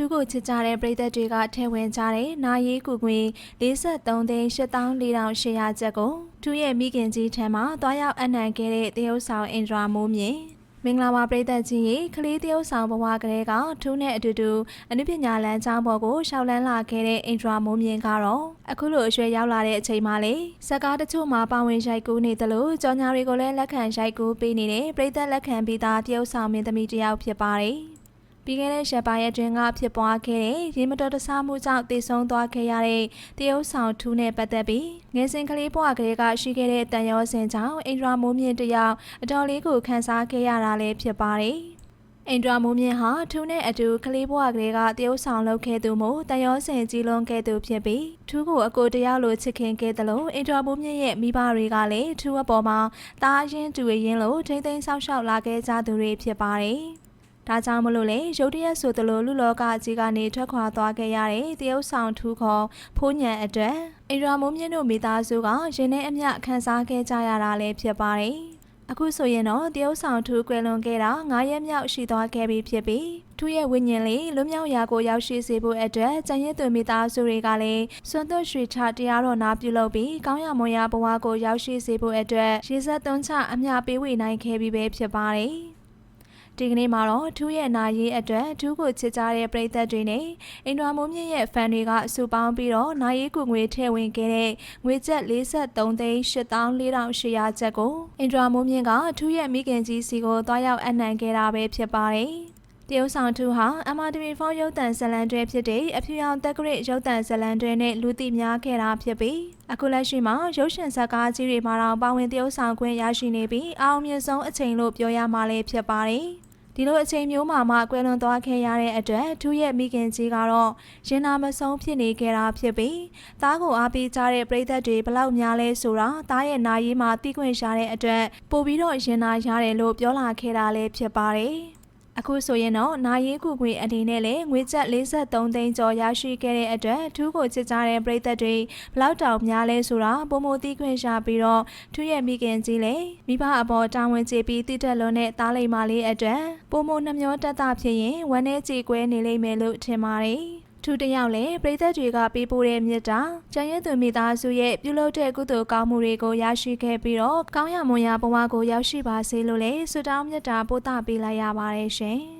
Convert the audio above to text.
ထူးကိုချစ်ကြတဲ့ပရိသတ်တွေကထဲဝင်ကြတဲ့နာရီကူကွေ53သိန်း84,800ကျပ်ကိုထူးရဲ့မိခင်ကြီးထံမှတွားရောက်အနံခဲ့တဲ့တရုတ်ဆောင်အင်ဒရာမိုးမြင့်မင်္ဂလာပါပရိသတ်ကြီးရေကလေးတရုတ်ဆောင်ဘဝကလေးကထူးနဲ့အတူတူအနုပညာလမ်းကြောင်းပေါ်ကိုရှောက်လန်းလာခဲ့တဲ့အင်ဒရာမိုးမြင့်ကတော့အခုလိုအရွယ်ရောက်လာတဲ့အချိန်မှလေဇက်ကားတချို့မှာပါဝင်ရိုက်ကူးနေသလိုကြော်ညာတွေကိုလည်းလက်ခံရိုက်ကူးပေးနေတဲ့ပရိသတ်လက်ခံပြီးသားတရုတ်ဆောင်မင်းသမီးတစ်ယောက်ဖြစ်ပါတယ် ပြီးခဲ့တဲ့ရက်ပိုင်းအတွင်းကဖြစ်ပွားခဲ့တဲ့ရေမတော်တဆမှုကြောင့်တည်ဆုံသွားခဲ့ရတဲ့တရုတ်ဆောင်ထူးနဲ့ပတ်သက်ပြီးငယ်စဉ်ကလေးဘဝကလေးကရှိခဲ့တဲ့တန်ရောစင်ကြောင့်အင်ဒရာမိုးမြင့်တယောက်အတော်လေးကိုခန်းစားခဲ့ရတာလည်းဖြစ်ပါတယ်။အင်ဒရာမိုးမြင့်ဟာထူးနဲ့အတူကလေးဘဝကလေးကတရုတ်ဆောင်လုပ်ခဲ့သူမို့တန်ရောစင်ကြီးလုံးခဲ့သူဖြစ်ပြီးထူးကိုအကိုတယောက်လိုချစ်ခင်ခဲ့တယ်လို့အင်ဒရာမိုးမြင့်ရဲ့မိဘတွေကလည်းထူးအပေါ်မှာတားရင်တူရင်လို့ထိမ့်သိမ်းဆောက်ရှောက်လာခဲ့ကြသူတွေဖြစ်ပါတယ်။ ဒါကြောင့်မလို့လေရုတ်တရက်ဆိုသလိုလူလောကကြီးကနေထွက်ခွာသွားခဲ့ရတဲ့တရုတ်ဆောင်ထူးခေါ်ဖိုးညံအတွက်အင်ဒရာမိုးမြင့်တို့မိသားစုကရင်ထဲအမျှခန်းစားခဲ့ကြရတာလည်းဖြစ်ပါတယ်။အခုဆိုရင်တော့တရုတ်ဆောင်ထူးကွယ်လွန်ခဲ့တာ9ရက်မြောက်ရှိသွားခဲ့ပြီဖြစ်ပြီးထူးရဲ့ဝိညာဉ်လေးလွမြောက်ရာကိုရောက်ရှိစေဖို့အတွက်ကျန်ရစ်သူမိသားစုတွေကလည်းစွန့်သွတ်ရွှေချတရားတော်နာပြုလုပ်ပြီးကောင်းရမွန်ရာဘဝကိုရောက်ရှိစေဖို့အတွက်ရေစက်သွန်းချအမျှပေးဝေနိုင်ခဲ့ပြီပဲဖြစ်ပါတယ်။ ဒီကနေ့မှာတော့ထူးရဲ့နာရေးအတွက်ထူးကိုချစ်ကြတဲ့ပရိသတ်တွေနဲ့အင်ဒရာမိုးမြင့်ရဲ့ဖန်တွေကစုပေါင်းပြီးတော့နာရေးကူငွေထည့်ဝင်ခဲ့တဲ့ငွေကျပ်43သိန်း84,800ကျပ်ကိုအင်ဒရာမိုးမြင့်ကထူးရဲ့မိခင်ကြီးစီကိုတွားရောက်အနှံခဲ့တာပဲဖြစ်ပါတယ်တရုတ်ဆောင်ထူဟာ MRTV4 ရုပ်သံဇလံတွဲဖြစ်တဲ့အဖြူရောင်တက်ကရစ်ရုပ်သံဇလံတွဲနဲ့လူသိများခဲ့တာဖြစ်ပြီးအခုလက်ရှိမှာရုပ်ရှင်ဇာတ်ကားကြီးတွေမှာတော့ပါဝင်တရုတ်ဆောင်ခွင့်ရရှိနေပြီးအအောင်မြင်ဆုံးအချိန်လို့ပြောရမှာလည်းဖြစ်ပါတယ် ဒီလိုအချိန်မျိုးမှာမှကွယ်လွန်သွားခဲ့ရတဲ့အတွက်ထူးရဲ့မိခင်ကြီးကတော့ရင်နာမဆုံးဖြစ်နေခဲ့တာဖြစ်ပြီးသားကိုအားပေးကြတဲ့ပရိသတ်တွေဘလောက်များလဲဆိုတာသားရဲ့နာရီမှာသိခွင့်ရတဲ့အတွက်ပို့ပြီးတော့ရင်နာရတယ်လို့ပြောလာခဲ့တာလည်းဖြစ်ပါတယ် အခုဆိုရင်တော့နာရီကူငွေအနေနဲ့လည်းငွေကျပ်53သိန်းကျော်ရရှိခဲ့တဲ့အတွက်ထူးကိုချစ်ကြတဲ့ပရိသတ်တွေဘလောက်တောင်များလဲဆိုတာပုံမသိခွင့်ရပြီးတော့ထူးရဲ့မိခင်ကြီးလည်းမိဘအပေါ်တာဝန်ကျေပြီးတည်တက်လွန်တဲ့သားလိမ္မာလေးအတွက်ပုံမနှမျောတက်တာဖြစ်ရင်ဝမ်းနဲ့ကြေကွဲနေလိမ့်မယ်လို့ထင်ပါတယ် ထူးတယောက်လည်းပြည်သက်တွေကပေးပို့တဲ့မြတ်တာကျန်ရည်သူမိသားစုရဲ့ပြုလုပ်တဲ့ကုသိုလ်ကောင်းမှုတွေကိုရရှိခဲ့ပြီးတော့ကောင်းရမွန်ရာဘဝကိုရောက်ရှိပါစေလို့လည်းဆုတောင်းမြတ်တာပို့သပေးလိုက်ရပါတယ်ရှင်။